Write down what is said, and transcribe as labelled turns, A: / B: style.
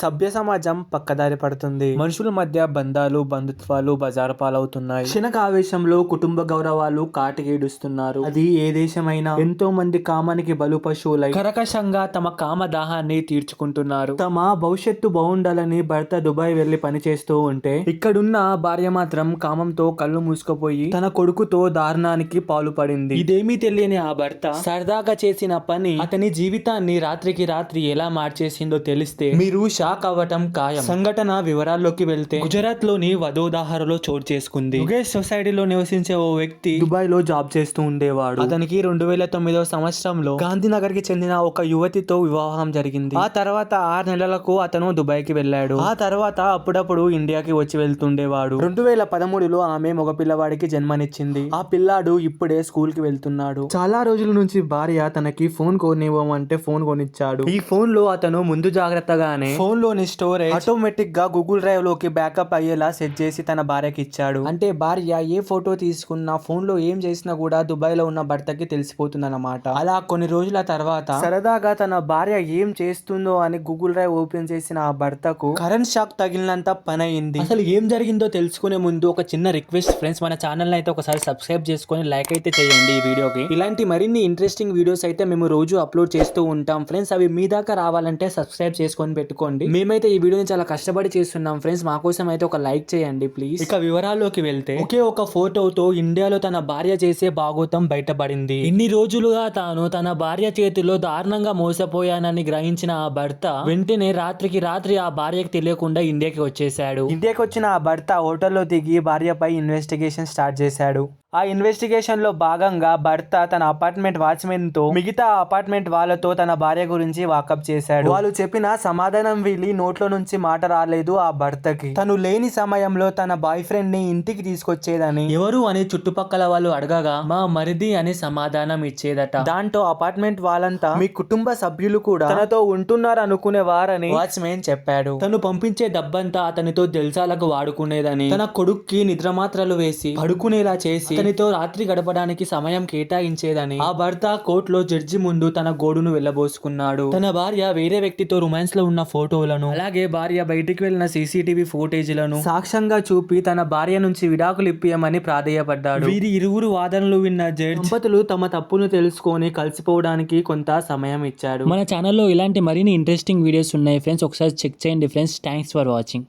A: సభ్య సమాజం పక్కదారి పడుతుంది. మనుషుల మధ్య బంధాలు బంధుత్వాలు బజారు పాలవుతున్నాయి. క్షణక ఆవేశంలో కుటుంబ గౌరవాలు కాటికేడుస్తున్నారు అది ఏ దేశమైనా ఎంతో మంది కామానికి బలు పశువులై కరకశంగా తమ కామ దాహాన్ని తీర్చుకుంటున్నారు. తమ భవిష్యత్తు బాగుండాలని భర్త దుబాయ్ వెళ్ళి పనిచేస్తూ ఉంటే ఇక్కడున్న భార్య మాత్రం కామంతో కళ్ళు మూసుకుపోయి తన కొడుకుతో దారుణానికి పాల్పడింది. ఇదేమీ తెలియని ఆ భర్త సరదాగా చేసిన పని అతని జీవితాన్ని రాత్రికి రాత్రి ఎలా మార్చేసిందో తెలిస్తే మీరు షాక్ అవ్వటం ఖాయం. సంఘటన వివరాల్లోకి వెళ్తే గుజరాత్లోని వదోదాహరలో చోటు చేసుకుంది. సొసైటీలో నివసించే ఓ వ్యక్తి దుబాయ్లో జాబ్ చేస్తూ ఉండేవాడు. అతనికి రెండు వేల తొమ్మిదవ సంవత్సరంలో గాంధీనగర్కి చెందిన ఒక యువతితో వివాహం జరిగింది. ఆ తర్వాత ఆరు నెలలకు అతను దుబాయ్కి వెళ్ళాడు. ఆ తర్వాత అప్పుడప్పుడు ఇండియాకి వచ్చి వెళ్తుండేవాడు. రెండు వేల పదమూడులో ఆమె మగ పిల్లవాడికి జన్మనిచ్చింది. ఆ పిల్లాడు ఇప్పుడే స్కూల్కి వెళ్తున్నాడు. చాలా రోజుల నుంచి భార్య తనకి ఫోన్ కొనివ్వమంటే ఫోన్ కొనిచ్చాడు. ఈ ఫోన్లో అతను ముందు జాగ్రత్తగానే ఫోన్ లోని స్టోరేజ్ ఆటోమేటిక్గా గూగుల్ డ్రైవ్లోకి బ్యాకప్ అయ్యేలా సెట్ చేసి తన భార్యకి ఇచ్చాడు. అంటే భార్య ఏ ఫోటో తీసుకున్నా ఫోన్లో ఏం చేసినా కూడా దుబాయ్లో ఉన్న భర్తకి తెలిసిపోతుంది అలా కొన్ని రోజుల తర్వాత సరదాగా తన భార్య ఏం చేస్తుందో అని గూగుల్ డ్రైవ్ ఓపెన్ చేసిన ఆ భర్తకు కరెంట్ షాక్ తగిలినంత పని అయింది అసలు ఏం జరిగిందో తెలుసుకునే ముందు ఒక చిన్న రిక్వెస్ట్ ఫ్రెండ్స్ మన ఛానల్ అయితే ఒకసారి సబ్స్క్రైబ్ చేసుకొని లైక్ అయితే చేయండి ఈ వీడియోకి. ఇలాంటి మరిన్ని ఇంట్రెస్టింగ్ వీడియోస్ అయితే మేము రోజు అప్లోడ్ చేస్తూ ఉంటాం. ఫ్రెండ్స్ అవి మీ దాకా రావాలంటే సబ్స్క్రైబ్ చేసుకొని పెట్టుకోండి. మేమైతే ఈ వీడియోని చాలా కష్టపడి చేస్తున్నాం. ఫ్రెండ్స్ మా కోసం అయితే ఒక లైక్ చేయండి ప్లీజ్ ఇక వివరాల్లోకి వెళ్తే ఒకే ఒక ఫోటోతో ఇండియాలో తన భార్య చేసే భాగోతం బయటపడింది. ఇన్ని రోజులుగా తాను తన భార్య చేతిలో దారుణంగా మోసపోయానని గ్రహించిన ఆ భర్త వెంటనే రాత్రికి రాత్రి ఆ భార్యకి తెలియకుండా ఇండియాకి వచ్చేసాడు ఇండియాకి వచ్చిన ఆ భర్త హోటల్లో దిగి భార్యపై ఇన్వెస్టిగేషన్ స్టార్ట్ చేశాడు. ఆ ఇన్వెస్టిగేషన్లో భాగంగా భర్త తన అపార్ట్మెంట్ వాచ్మెన్తో మిగతా అపార్ట్మెంట్ వాళ్ళతో తన భార్య గురించి వాకప్ చేశాడు. వాళ్ళు చెప్పిన సమాధానం వీలి నోట్లో నుంచి మాట రాలేదు ఆ భర్తకి. తను లేని సమయంలో తన బాయ్ ఫ్రెండ్ని ఇంటికి తీసుకొచ్చేదని. ఎవరు అని చుట్టుపక్కల వాళ్ళు అడగగా మా మరిది అని సమాధానం ఇచ్చేదట. దాంతో అపార్ట్మెంట్ వాళ్ళంతా మీ కుటుంబ సభ్యులు కూడా తనతో ఉంటున్నారు అనుకునే వారని వాచ్మెన్ చెప్పాడు. తను పంపించే డబ్బంతా అతనితో జల్సాలకు వాడుకునేదని తన కొడుక్కి నిద్రమాత్రలు వేసి పడుకునేలా చేసి అతనితో రాత్రి గడపడానికి సమయం కేటాయించేదని ఆ భర్త కోర్టులో జడ్జి ముందు తన గోడును వెళ్ళబోసుకున్నాడు. తన భార్య వేరే వ్యక్తితో రొమాన్స్లో ఉన్న ఫోటోలను అలాగే భార్య బయటికి వెళ్ళిన సీసీటీవీ ఫోటేజీలను సాక్ష్యంగా చూపి తన భార్య నుంచి విడాకులు ఇప్పియమని ప్రాధేయపడ్డాడు. వీరి ఇరువురు వాదనలు విన్న జడ్జి దంపతులు తమ తప్పును తెలుసుకొని కలిసిపోవడానికి కొంత సమయం ఇచ్చాడు.
B: మన ఛానల్లో ఇలాంటి మరిన్ని ఇంట్రెస్టింగ్ వీడియోస్ ఉన్నాయి. ఫ్రెండ్స్ ఒకసారి చెక్ చేయండి. Friends thanks for watching.